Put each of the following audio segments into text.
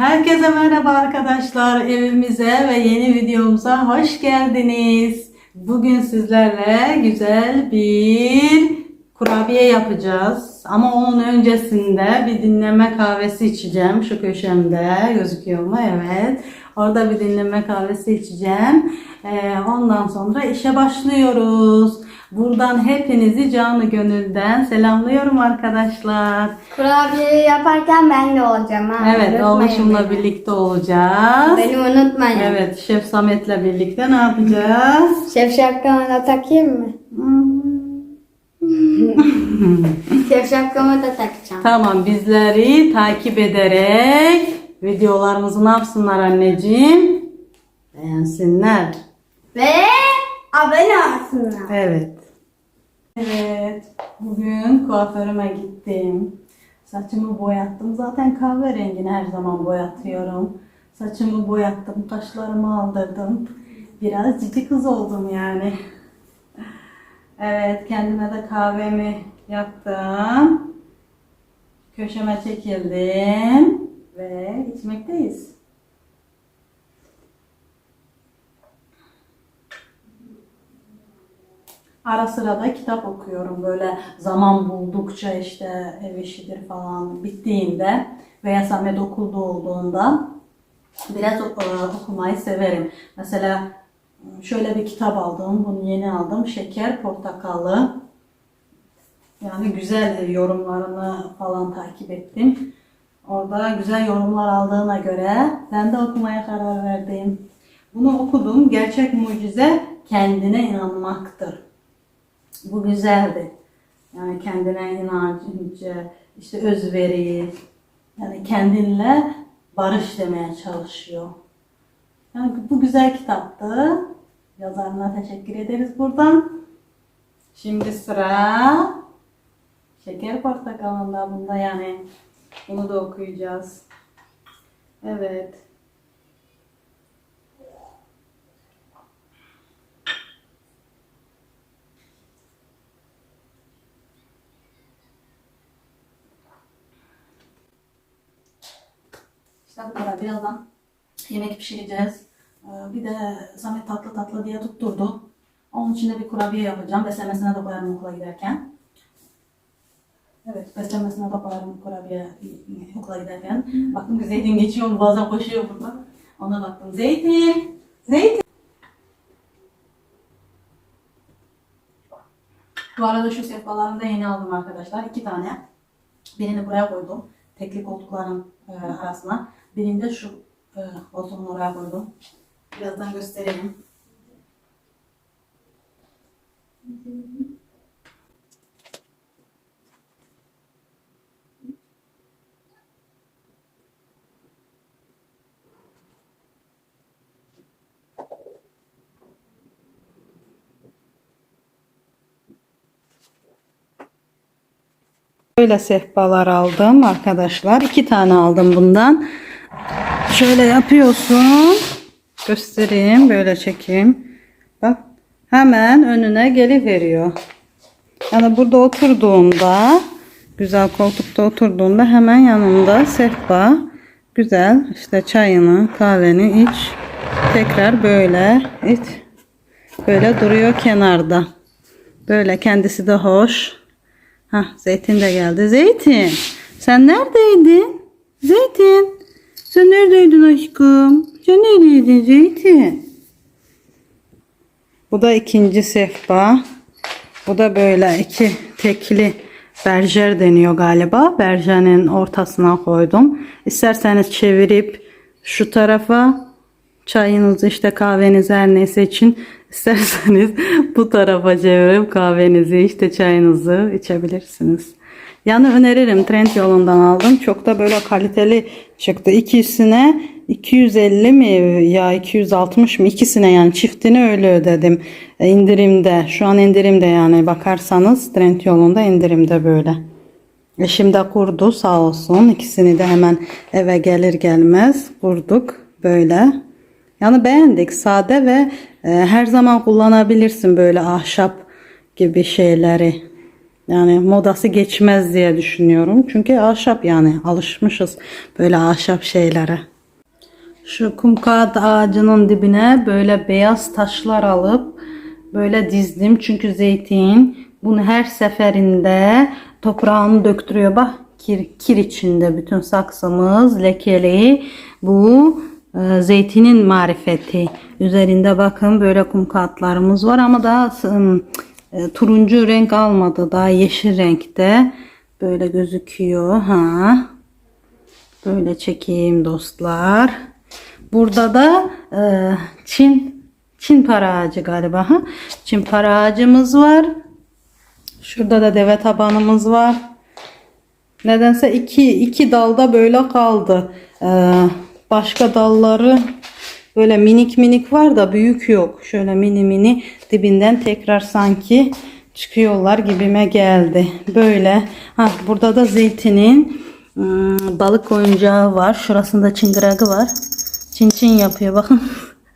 Herkese merhaba arkadaşlar. Evimize ve yeni videomuza hoş geldiniz. Bugün sizlerle güzel bir kurabiye yapacağız. Ama onun öncesinde bir dinleme kahvesi içeceğim. Şu köşemde gözüküyor mu? Evet. Orada bir dinleme kahvesi içeceğim. Ee, ondan sonra işe başlıyoruz. Buradan hepinizi canı gönülden selamlıyorum arkadaşlar. Kurabiye yaparken ben de olacağım ha. Evet, beni. birlikte olacağız. Beni unutmayın. Evet, Şef Samet'le birlikte ne yapacağız? Şef şapkamı da takayım mı? Şef şapkamı da takacağım. Tamam, bizleri takip ederek videolarımızı ne yapsınlar anneciğim? Beğensinler. Ve abone olsunlar. Evet. Evet, bugün kuaförüme gittim. Saçımı boyattım. Zaten kahverengini her zaman boyatıyorum. Saçımı boyattım, kaşlarımı aldırdım. Biraz cici kız oldum yani. Evet, kendime de kahvemi yaptım. Köşeme çekildim ve içmekteyiz. Ara sıra da kitap okuyorum böyle zaman buldukça işte ev işidir falan bittiğinde veya Samet okulda olduğunda biraz e, okumayı severim. Mesela şöyle bir kitap aldım, bunu yeni aldım. Şeker Portakallı. Yani güzel yorumlarını falan takip ettim. Orada güzel yorumlar aldığına göre ben de okumaya karar verdim. Bunu okudum. Gerçek mucize kendine inanmaktır. Bu güzeldi. Yani kendine inancı, işte özveri, yani kendinle barış demeye çalışıyor. Yani bu güzel kitaptı. Yazarına teşekkür ederiz buradan. Şimdi sıra Şeker Portakalı'nda bunda yani bunu da okuyacağız. Evet. Kadar. Birazdan yemek pişireceğiz. Ee, Bir de Samet tatlı tatlı diye tutturdu. Onun için de bir kurabiye yapacağım. Beslemesine de koyarım okula giderken. Evet, beslemesine de koyarım kurabiye okula giderken. Baktım ki Zeytin geçiyor mu? Bazen koşuyor burada. Ona baktım. Zeytin! Zeytin! Bu arada şu sehpalarımı da yeni aldım arkadaşlar. iki tane. Birini buraya koydum. Tekli koltukların e, arasına. Birini de şu e, koltuğun oraya koydum. Birazdan göstereyim. Böyle sehpalar aldım arkadaşlar. iki tane aldım bundan. Şöyle yapıyorsun. Göstereyim. Böyle çekeyim. Bak. Hemen önüne geliveriyor. Yani burada oturduğunda güzel koltukta oturduğunda hemen yanında sehpa güzel işte çayını kahveni iç tekrar böyle iç böyle duruyor kenarda böyle kendisi de hoş Hah, Zeytin de geldi. Zeytin, sen neredeydin? Zeytin, sen neredeydin aşkım? Sen neredeydin Zeytin? Bu da ikinci sehpa. Bu da böyle iki tekli berjer deniyor galiba. Berjenin ortasına koydum. İsterseniz çevirip şu tarafa çayınızı işte kahvenizi her neyse için isterseniz bu tarafa çevirip kahvenizi işte çayınızı içebilirsiniz. Yani öneririm trend yolundan aldım. Çok da böyle kaliteli çıktı. İkisine 250 mi ya 260 mı ikisine yani çiftini öyle ödedim. E, indirimde şu an indirimde yani bakarsanız trend yolunda indirimde böyle. Eşim de kurdu sağ olsun. İkisini de hemen eve gelir gelmez kurduk böyle. Yani beğendik. Sade ve e, her zaman kullanabilirsin böyle ahşap gibi şeyleri. Yani modası geçmez diye düşünüyorum. Çünkü ahşap yani alışmışız böyle ahşap şeylere. Şu kumkağıt ağacının dibine böyle beyaz taşlar alıp böyle dizdim. Çünkü zeytin bunu her seferinde toprağını döktürüyor. Bak kir, kir içinde bütün saksımız lekeli. Bu e, zeytinin marifeti. Üzerinde bakın böyle kumkağıtlarımız var ama daha ım, e, turuncu renk almadı. Daha yeşil renkte. Böyle gözüküyor. Ha. Böyle çekeyim dostlar. Burada da e, Çin Çin para ağacı galiba. Ha? Çin para ağacımız var. Şurada da deve tabanımız var. Nedense iki, iki dalda böyle kaldı. Ee, başka dalları böyle minik minik var da büyük yok. Şöyle mini mini dibinden tekrar sanki çıkıyorlar gibime geldi. Böyle. Ha, burada da zeytinin ım, balık oyuncağı var. Şurasında çıngırakı var. Çin çin yapıyor bakın.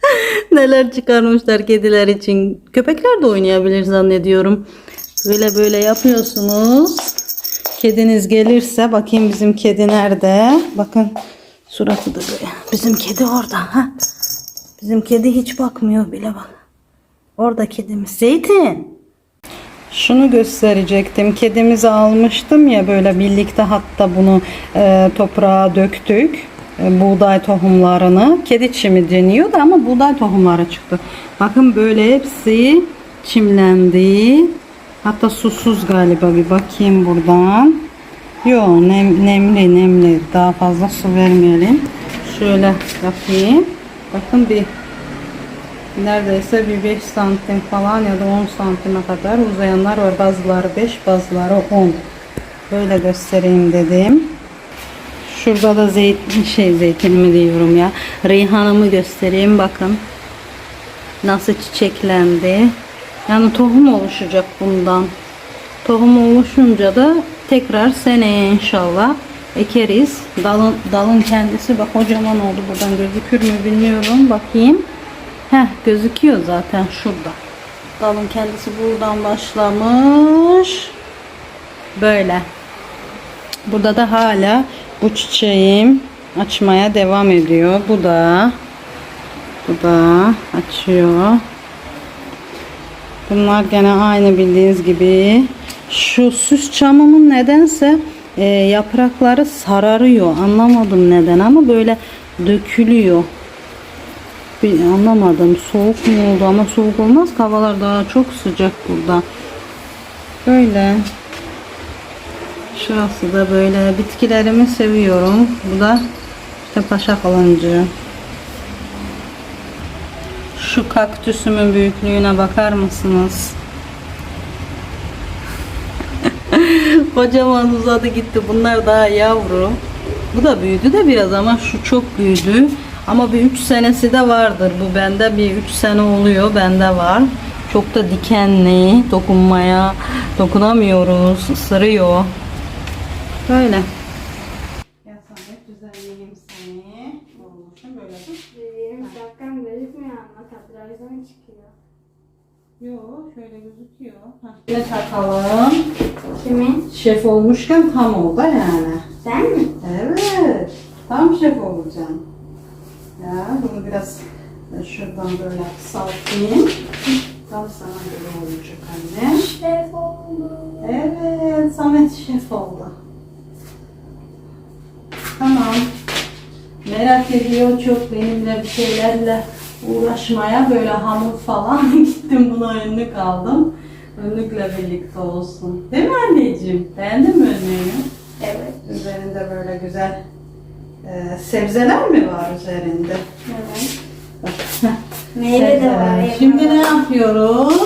Neler çıkarmışlar kediler için. Köpekler de oynayabilir zannediyorum. Böyle böyle yapıyorsunuz. Kediniz gelirse bakayım bizim kedi nerede? Bakın suratı da böyle. Bizim kedi orada. Ha? Bizim kedi hiç bakmıyor bile bak. Orada kedimiz. Zeytin. Şunu gösterecektim. Kedimizi almıştım ya böyle birlikte hatta bunu e, toprağa döktük. E, buğday tohumlarını. Kedi çimi deniyordu ama buğday tohumları çıktı. Bakın böyle hepsi çimlendi. Hatta susuz galiba bir bakayım buradan. Yo nem, nemli nemli. Daha fazla su vermeyelim. Şöyle yapayım. Bakın bir neredeyse bir 5 santim falan ya da 10 santime kadar uzayanlar var. Bazıları 5 bazıları 10. Böyle göstereyim dedim. Şurada da zeytin şey zeytinimi diyorum ya. Reyhanımı göstereyim bakın. Nasıl çiçeklendi. Yani tohum oluşacak bundan. Tohum oluşunca da tekrar seneye inşallah ekeriz. Dalın, dalın kendisi bak kocaman oldu. Buradan gözükür mü bilmiyorum. Bakayım. Heh gözüküyor zaten şurada. Dalın kendisi buradan başlamış. Böyle. Burada da hala bu çiçeğim açmaya devam ediyor. Bu da bu da açıyor. Bunlar gene aynı bildiğiniz gibi. Şu süs çamımın nedense e, yaprakları sararıyor. Anlamadım neden ama böyle dökülüyor. Bir anlamadım. Soğuk mu oldu ama soğuk olmaz. Havalar daha çok sıcak burada. Böyle. Şurası da böyle. Bitkilerimi seviyorum. Bu da işte paşa kalancı. Şu kaktüsümün büyüklüğüne bakar mısınız? Kocaman uzadı gitti. Bunlar daha yavru. Bu da büyüdü de biraz ama şu çok büyüdü. Ama bir 3 senesi de vardır. Bu bende bir 3 sene oluyor. Bende var. Çok da dikenli. Dokunmaya dokunamıyoruz. Isırıyor. Böyle. Ya Samet düzenleyeyim seni. Olmuşum böyle dur. Benim şapkam gözükmüyor ama televizyon çıkıyor. Yo şöyle gözüküyor. Ne takalım? Kimin? Şef olmuşken tam oldu yani. Sen mi? Evet. Tam şef olacağım. Ya bunu biraz şuradan böyle saltayım. Tam sana göre olacak anne. Şef oldu. Evet Samet şef oldu. Tamam. Merak ediyor çok benimle bir şeylerle uğraşmaya böyle hamur falan gittim buna önlük aldım. Önlükle birlikte olsun. Değil mi anneciğim? Beğendin mi önlüğünü? Evet. Üzerinde böyle güzel e, sebzeler mi var üzerinde? Evet. Meyve de sebzeler. var. Şimdi ne yapıyoruz?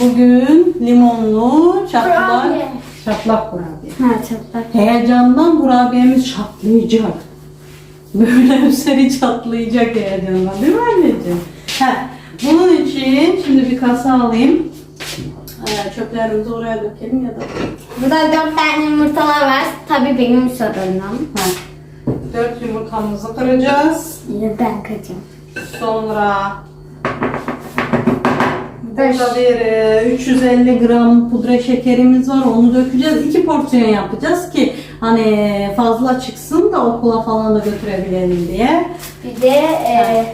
Bugün limonlu çatlak, Kurabiye. çatlak kurabiye. Ha çatlak. Heyecandan kurabiyemiz çatlayacak. Böyle üzeri çatlayacak heyecandan değil mi anneciğim? Heh, bunun için şimdi bir kasa alayım. Ee, çöplerimizi oraya dökelim ya da Burada dört tane yumurtalar var. Tabii benim sorunum. Heh. Dört yumurtamızı kıracağız. Ya ben kaçım. Sonra Burada bir e, 350 gram pudra şekerimiz var. Onu dökeceğiz. İki porsiyon yapacağız ki hani fazla çıksın da okula falan da götürebilelim diye. Bir de e,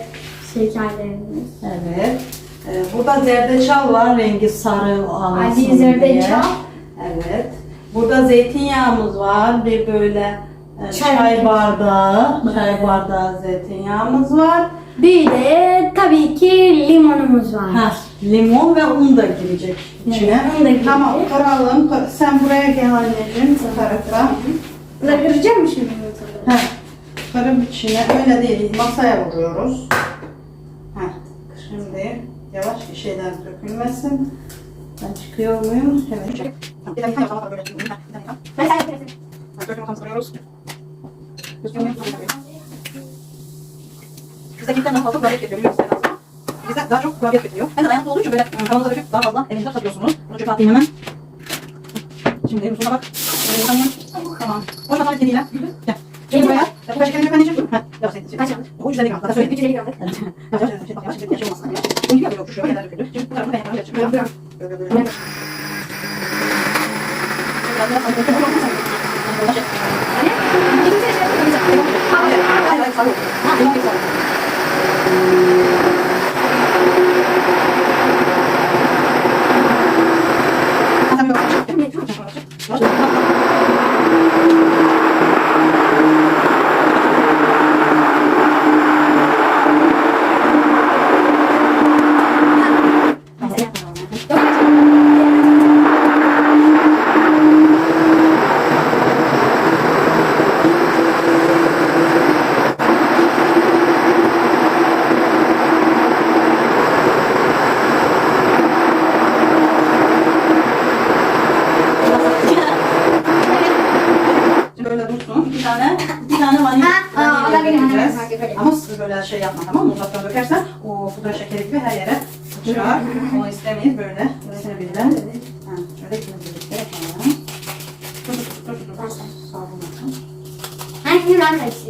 şekerlerimiz. Evet. Ee, burada zerdeçal var. Rengi sarı alsın diye. zerdeçal. Evet. Burada zeytinyağımız var. Bir böyle e, Çay çay, bardağı, çay bardağı zeytinyağımız var. Bir de tabii ki limonumuz var. Ha, limon ve un da girecek içine. Evet, un da girecek. Tamam, karalım. Kar- Sen buraya gel anneciğim, bu tarafa. Kıracağım şimdi? Ha, karım içine. Öyle değil, masaya vuruyoruz. Ha, şimdi yavaş bir şeyler dökülmesin. Ben çıkıyor muyum? Evet. Bir. Bir. Ben sen. Bizdekinden daha fazla kurabiye getiriyor biliyor musun Serhat? Bizde daha çok kurabiye getiriyor. Ben de dayanıklı olduğu için böyle kavanozda döküp daha fazla elinizde tutabiliyorsunuz. Bunu çöpe atayım hemen. Şimdi Musa'na bak. Tamam. Koy bakalım kediyle. Gel. Şimdi buraya. Ya bu kaç kere dök anneciğim. Heh. Yavaş yavaş. Kaç yanlış? O 150 gram. Zaten söyledik. 150 gramlık. Evet. Yavaş yavaş yavaş. Yavaş yavaş. Şey olmasın. Bunu gibi yapıyor. Şuraya kadar döküldü. Şimdi bu tarafını ben yaparım. Böyle böyle. Böyle böyle. Böyle. Hayır, hayır, hayır, sarı. Ha, limon gibi sarı. Ha, sen bir bak. Yavaş yavaş. Şimdi böyle dursun. Bir tane, bir tane vanilya. Ha, aa, vanilya olabilir, dökeceğiz. olabilir, olabilir. Ama siz böyle şey yapma tamam mı? Uzaktan dökersen o pudra şekeri gibi her yere sıçrar. Onu istemeyiz böyle. Burasını birden. Ha, şöyle ikimiz birlikte yapalım. Dur, dur, dur, dur, dur. Savrulmasın. Hangisini ben karıştıracağım?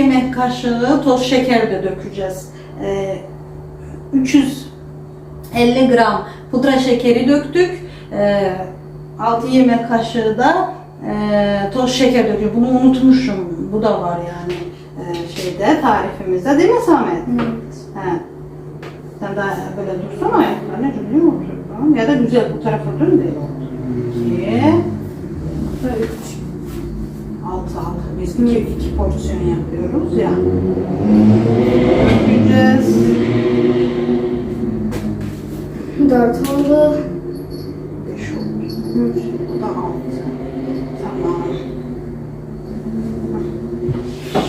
Yemek kaşığı toz şeker de dökeceğiz. E, 350 gram pudra şekeri döktük. E, 6 yemek kaşığı da e, toz şeker döküyoruz. Bunu unutmuşum. Bu da var yani e, şeyde tarifimizde değil mi Samet? He. Sen daha böyle dursana ayaklarını cümle mi oturdun? Ya da güzel bu tarafa dön de. İki. Üç. Altı altı. Biz iki, iki porsiyon yapıyoruz ya. Dökeceğiz. Dört oldu. Beş oldu. Bu da altı. Tamam.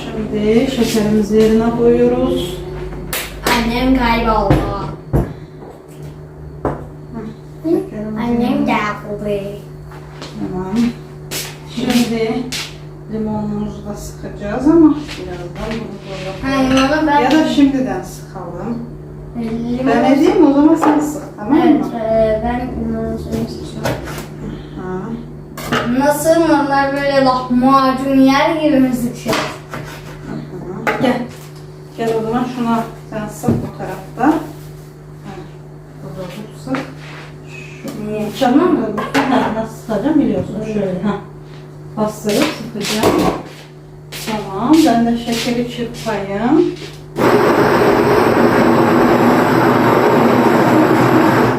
Şimdi şekerimizi yerine koyuyoruz. Annem kayboldu. Şekerimizi Annem geldi. Tamam. Şimdi da sıkacağız ama birazdan bunu koyalım. limonu ben... Ya da şimdiden sıkalım. Limonu- Ben edeyim o zaman sen sık tamam Evet, mı? e, ben limonu suyunu. Ha. Nasıl onlar böyle lahmacun yer gibi mi sıkacağız? Gel. Gel o zaman şuna sen sık bu tarafta. Burada sık. Niye? Tamam mı? Nasıl sıkacağım biliyorsun şöyle. Ha. Bastırıp sıkacağım. Tamam. Ben de şekeri çırpayım.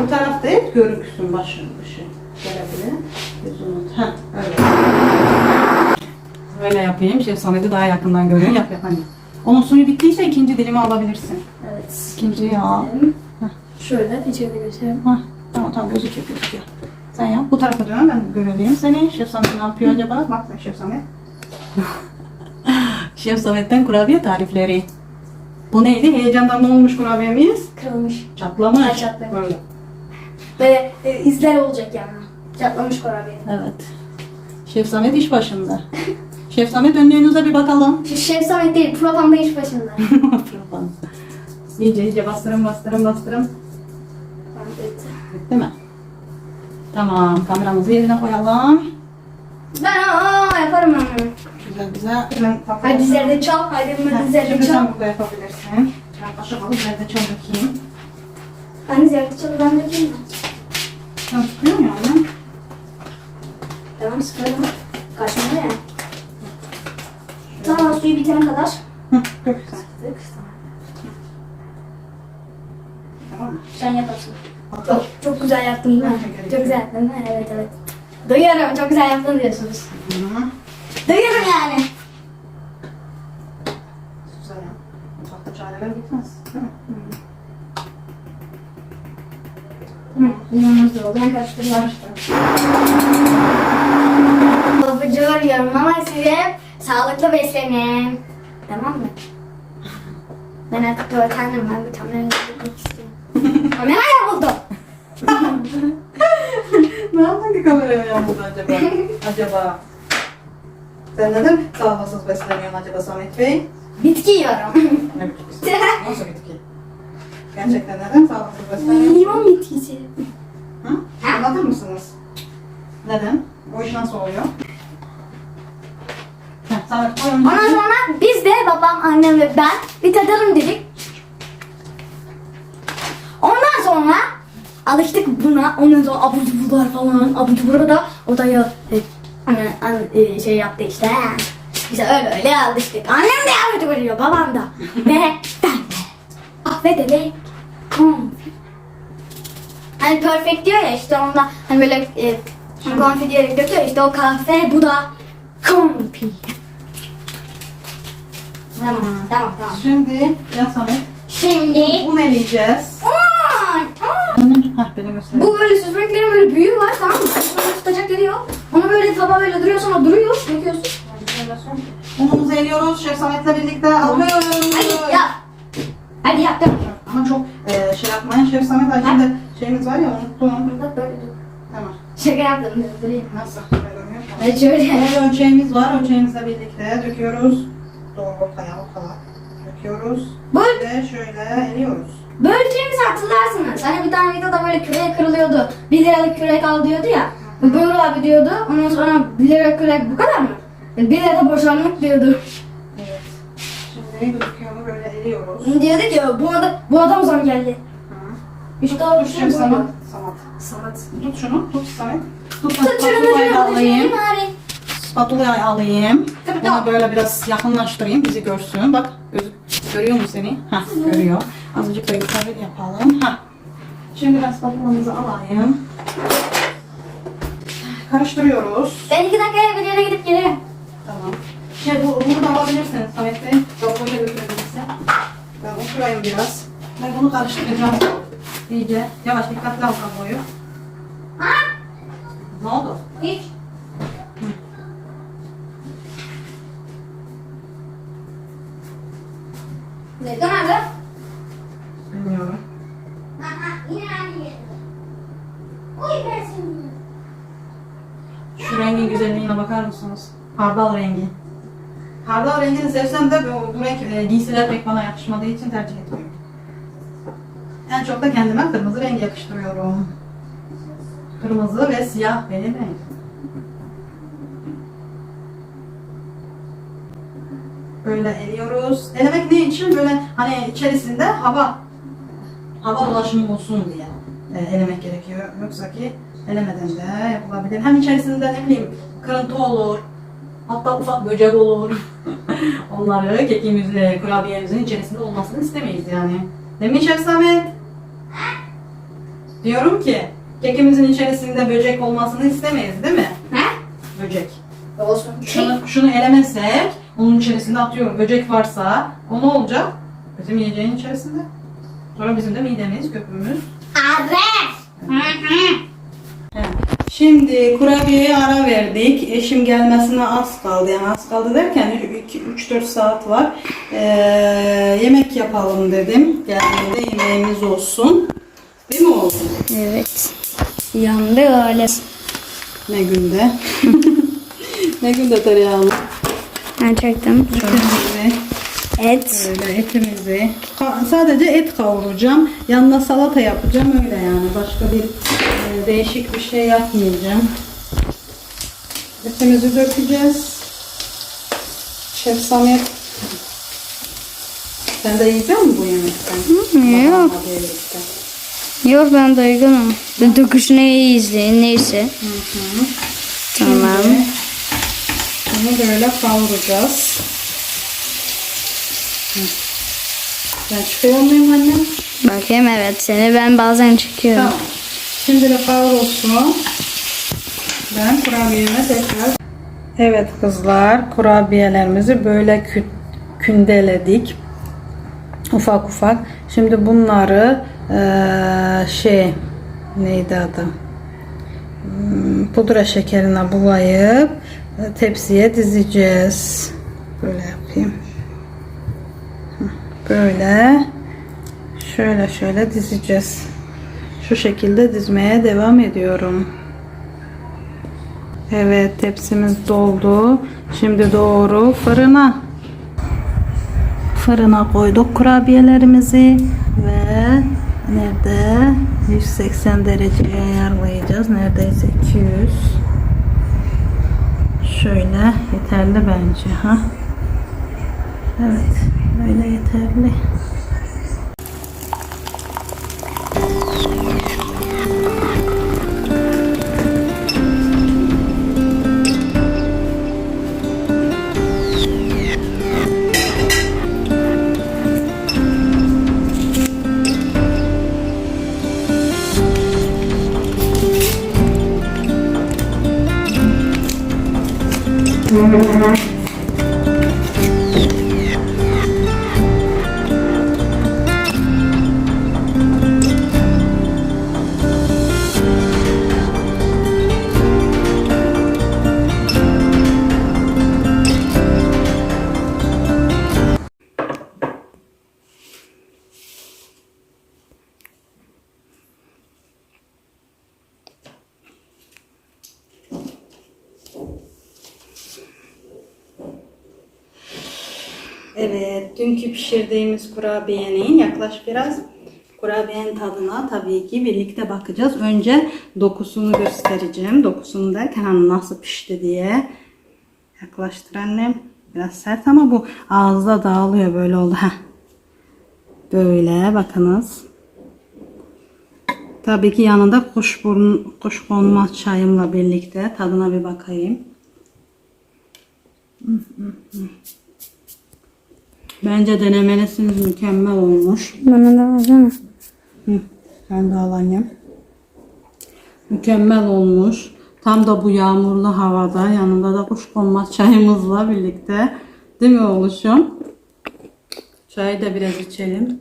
Bu tarafta hep görüksün başın dışı. Gelebilir. Unut. Ha, öyle. Böyle yapayım. Şef Samet'i daha yakından görüyor. Yap yap hani. Onun suyu bittiyse ikinci dilimi alabilirsin. Evet. İkinciyi al. Şöyle içeri göstereyim. Hah, tamam tamam gözüküyor gözüküyor. Sen yap. Bu tarafa dön ben görebileyim seni. Şef Samet ne yapıyor acaba? Bak sen Şef Samet. Şef Samet'ten kurabiye tarifleri. Bu neydi? Heyecandan ne olmuş kurabiyemiz? Kırılmış. Çatlamış. Ha, çatlamış. Böyle. Böyle e, izler olacak yani. Çatlamış kurabiye. Evet. Şef Samet iş başında. Şef Samet önlüğünüze bir bakalım. Şef Samet değil, Propan da iş başında. iyice iyice bastırın bastırın bastırın. Bitti mi? Tamam. Kameramızı yerine koyalım. Ben aa yaparım onu. Güzel güzel. Hadi zerde çal, hadi ben zerde çal. sen burada yapabilirsin. Ben kaşık alıp çal bakayım. Ben zerde çal, ben de kim? Sen tutuyor mu yani? Tamam sıkalım. Kaçmadı ya. Tamam suyu bitene kadar. Hı, dök sen. Sık. Tamam? Sen yaparsın. Çok, çok güzel yaptın değil mi? Çok güzel yaptın değil mi? Evet evet. Duyuyorum çok güzel yaptın diyorsunuz. Hı. Duyuyorum yani. Güzel ya. Mutfakta çareler bitmez. Değil mi? İnanılmaz oldu. Ben karıştırıyorum. Babacı arıyorum ama size sağlıklı beslenin. Tamam mı? Ben artık tuvalethanım. Ben bir kamerayı yapmak istiyorum. Kamerayı buldum. ne yaptın ki kameraya yağmurda acaba? acaba? Sen neden sağlıksız besleniyorsun acaba Samet Bey? Bitki yiyorum. Ne bitkisi? Nasıl bitki? Gerçekten neden sağlıksız besleniyorsun? Limon bitkisi. Hı? Anlatır mısınız? Neden? O iş nasıl oluyor? Heh, Samet. Ondan sonra biz de babam, annem ve ben bir tadalım dedik. Ondan sonra alıştık buna. Ondan sonra abur cuburlar falan. Abur cubura da odaya e, anne, anne, e, şey yaptı işte. Biz öyle öyle alıştık. Annem de cubur yiyor, babam da. ve ben de. Affederek. konfi. Hani perfect diyor ya işte onda hani böyle e, konfi diyerek döküyor işte o kahve bu da konfi. Tamam, tamam, tamam. Şimdi ya Samet Şimdi... un eleyeceğiz. Aa, aa. Heh beni göster. Bu böyle süzmeklerin yaptım. Nasıl? Hadi şöyle. Ölçeğimiz var. Ölçeğimizle birlikte döküyoruz. Doğru ortaya ortaya. Döküyoruz. Böyle, Ve şöyle eliyoruz. böleceğimizi hatırlarsınız. Hani bir tane videoda böyle kürek kırılıyordu. Bir liralık kürek al diyordu ya. Böyle abi diyordu. Ondan sonra bir liralık kürek bu kadar mı? Bir lira boşanmak diyordu. Evet. Şimdi döküyoruz böyle eliyoruz. Diyordu ki bu adam, bu adam zam geldi. Hı. İşte o Tut Şef Samet. Tut şunu. Tut Samet. Tut Tut spatulayı alayım. Spatulayı alayım. Bunu böyle biraz yakınlaştırayım. Bizi görsün. Bak göz, görüyor mu seni? Hah görüyor. Azıcık da yukarı yapalım. Hah. Şimdi ben spatulamızı alayım. Karıştırıyoruz. Ben iki dakikaya bir yere gidip gelirim. Tamam. Şey bu, bunu da alabilirsiniz Samet Bey. Doktorca götürebilirse. Ben oturayım biraz. Ben bunu karıştıracağım. İyice. Yavaş dikkatli al. Ha? Ne oldu? Hiç. Zeytin nerede? Bilmiyorum. Şu rengin güzelliğine bakar mısınız? Hardal rengi. Hardal rengini sevsem de bu, bu renk e, giysiler pek bana yakışmadığı için tercih. En çok da kendime kırmızı renk yakıştırıyorum. Kırmızı ve siyah benim renk. Böyle eliyoruz. Elemek ne için? Böyle hani içerisinde hava hava dolaşımı olsun diye e, elemek gerekiyor. Yoksa ki elemeden de yapılabilir. Hem içerisinde ne bileyim kırıntı olur. Hatta ufak böcek olur. Onları kekimizle, kurabiyemizin içerisinde olmasını istemeyiz yani. Mi Şef Samet? Diyorum ki kekimizin içerisinde böcek olmasını istemeyiz değil mi? Ne? Böcek. Olsun. Şunu, şunu elemezsek, onun içerisinde atıyorum böcek varsa, o ne olacak? Bizim yiyeceğin içerisinde. Sonra bizim de midemiz, köpüğümüz. Hı hı. Evet. Şimdi kurabiyeye ara verdik. Eşim gelmesine az kaldı. Yani az kaldı derken 3-4 saat var. Ee, yemek yapalım dedim. Geldiğinde yemeğimiz olsun. Değil mi oğlum? Evet. Yandı öyle. Ne günde? ne günde tereyağlı? Gerçekten. Etimizi, Et. böyle etimizi. Ka- Sadece et kavuracağım. Yanına salata yapacağım öyle yani. Başka bir e, değişik bir şey yapmayacağım. Etimizi dökeceğiz. Şef Samet. Sen de yiyecek misin bu yemekten? yok. Babamla birlikte. Yok ben doygunum. Döküşünü iyi izleyin neyse. Tamam. Şimdi bunu böyle kavuracağız. Hı. Ben çıkıyor muyum annem? Bakayım evet seni ben bazen çekiyorum. Tamam. Şimdi de kavrulsun. Ben kurabiyeme tekrar... Evet kızlar kurabiyelerimizi böyle kü- kündeledik. Ufak ufak. Şimdi bunları eee, şey neydi adı? Hmm, Pudra şekerine bulayıp e, tepsiye dizeceğiz. Böyle yapayım. Böyle şöyle şöyle dizeceğiz. Şu şekilde dizmeye devam ediyorum. Evet tepsimiz doldu. Şimdi doğru fırına. Fırına koyduk kurabiyelerimizi ve nerede 180 dereceye ayarlayacağız. Neredeyse 200. Şöyle yeterli bence ha. Evet, öyle yeterli. Evet, dünkü pişirdiğimiz kurabiyenin yaklaş biraz kurabiyenin tadına tabii ki birlikte bakacağız. Önce dokusunu göstereceğim. Dokusunu derken hani nasıl pişti diye. Yaklaştır annem. Biraz sert ama bu ağızda dağılıyor böyle oldu. Heh. Böyle bakınız. Tabii ki yanında kuşburnu, kuşkonmaz çayımla birlikte tadına bir bakayım. Bence denemelisiniz mükemmel olmuş. Bana da alsana. Hı, ben de alayım. Mükemmel olmuş. Tam da bu yağmurlu havada yanında da kuşkonmaz çayımızla birlikte. Değil mi oğluşum? Çayı da biraz içelim.